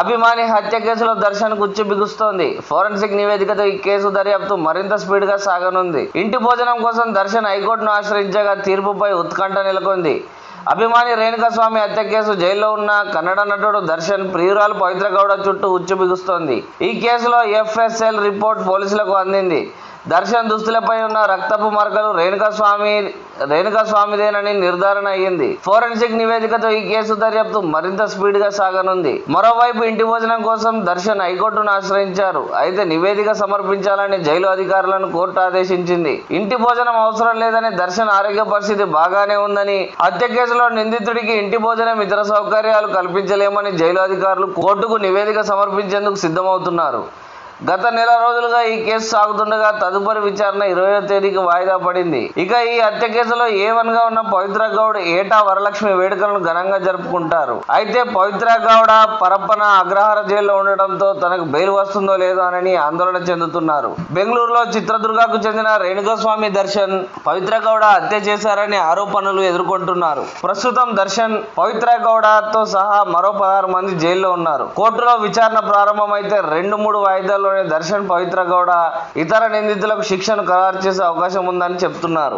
అభిమాని హత్య కేసులో దర్శన్ గుచ్చు బిగుస్తోంది. ఫోరెన్సిక్ నివేదికతో ఈ కేసు దర్యాప్తు మరింత స్పీడ్గా సాగనుంది. ఇంటి భోజనం కోసం దర్శన్ హైకోర్టును ఆశ్రయించగా తీర్పుపై ఉత్కంఠ నెలకొంది. అభిమాని రేణుకస్వామి హత్య కేసు జైల్లో ఉన్న కన్నడ నటుడు దర్శన్ ప్రియురాలు పవిత్ర గౌడ చుట్టూ ఉచ్చు బిగుస్తోంది. ఈ కేసులో ఎఫ్ఎస్ఎల్ రిపోర్ట్ పోలీసులకు అందింది. దర్శన్ దుస్తులపై ఉన్న రక్తపు మరకలు రేణుకాస్వామి రేణుకాస్వామిదేనని నిర్ధారణ అయ్యింది. ఫోరెన్సిక్ నివేదికతో ఈ కేసు దర్యాప్తు మరింత స్పీడ్గా సాగనుంది. మరోవైపు ఇంటి భోజనం కోసం దర్శన్ హైకోర్టును ఆశ్రయించారు. అయితే నివేదిక సమర్పించాలని జైలు అధికారులను కోర్టు ఆదేశించింది. ఇంటి భోజనం అవసరం లేదని దర్శన్ ఆరోగ్య పరిస్థితి బాగానే ఉందని హత్య కేసులో నిందితుడికి ఇంటి భోజనం ఇతర సౌకర్యాలు కల్పించలేమని జైలు అధికారులు కోర్టుకు నివేదిక సమర్పించేందుకు సిద్ధమవుతున్నారు. గత నెల రోజులుగా ఈ కేసు సాగుతుండగా తదుపరి విచారణ ఇరవయో తేదీకి వాయిదా పడింది. ఇక ఈ హత్య కేసులో ఏ గా ఉన్న పవిత్ర గౌడ్ ఏటా వరలక్ష్మి వేడుకలను ఘనంగా జరుపుకుంటారు. అయితే పవిత్ర గౌడ పరప్పన అగ్రహార జైల్లో ఉండటంతో తనకు బెయిల్ వస్తుందో లేదో అని ఆందోళన చెందుతున్నారు. బెంగళూరులో చిత్రదుర్గకు చెందిన రేణుకాస్వామి దర్శన్ పవిత్ర గౌడ హత్య చేశారని ఆరోపణలు ఎదుర్కొంటున్నారు. ప్రస్తుతం దర్శన్ పవిత్ర గౌడతో సహా మరో పదహారు మంది జైల్లో ఉన్నారు. కోర్టులో విచారణ ప్రారంభమైతే రెండు మూడు వాయిదాలు వాయిదాల్లోనే దర్శన్ పవిత్ర గౌడ ఇతర నిందితులకు శిక్షను ఖరారు చేసే అవకాశం ఉందని చెబుతున్నారు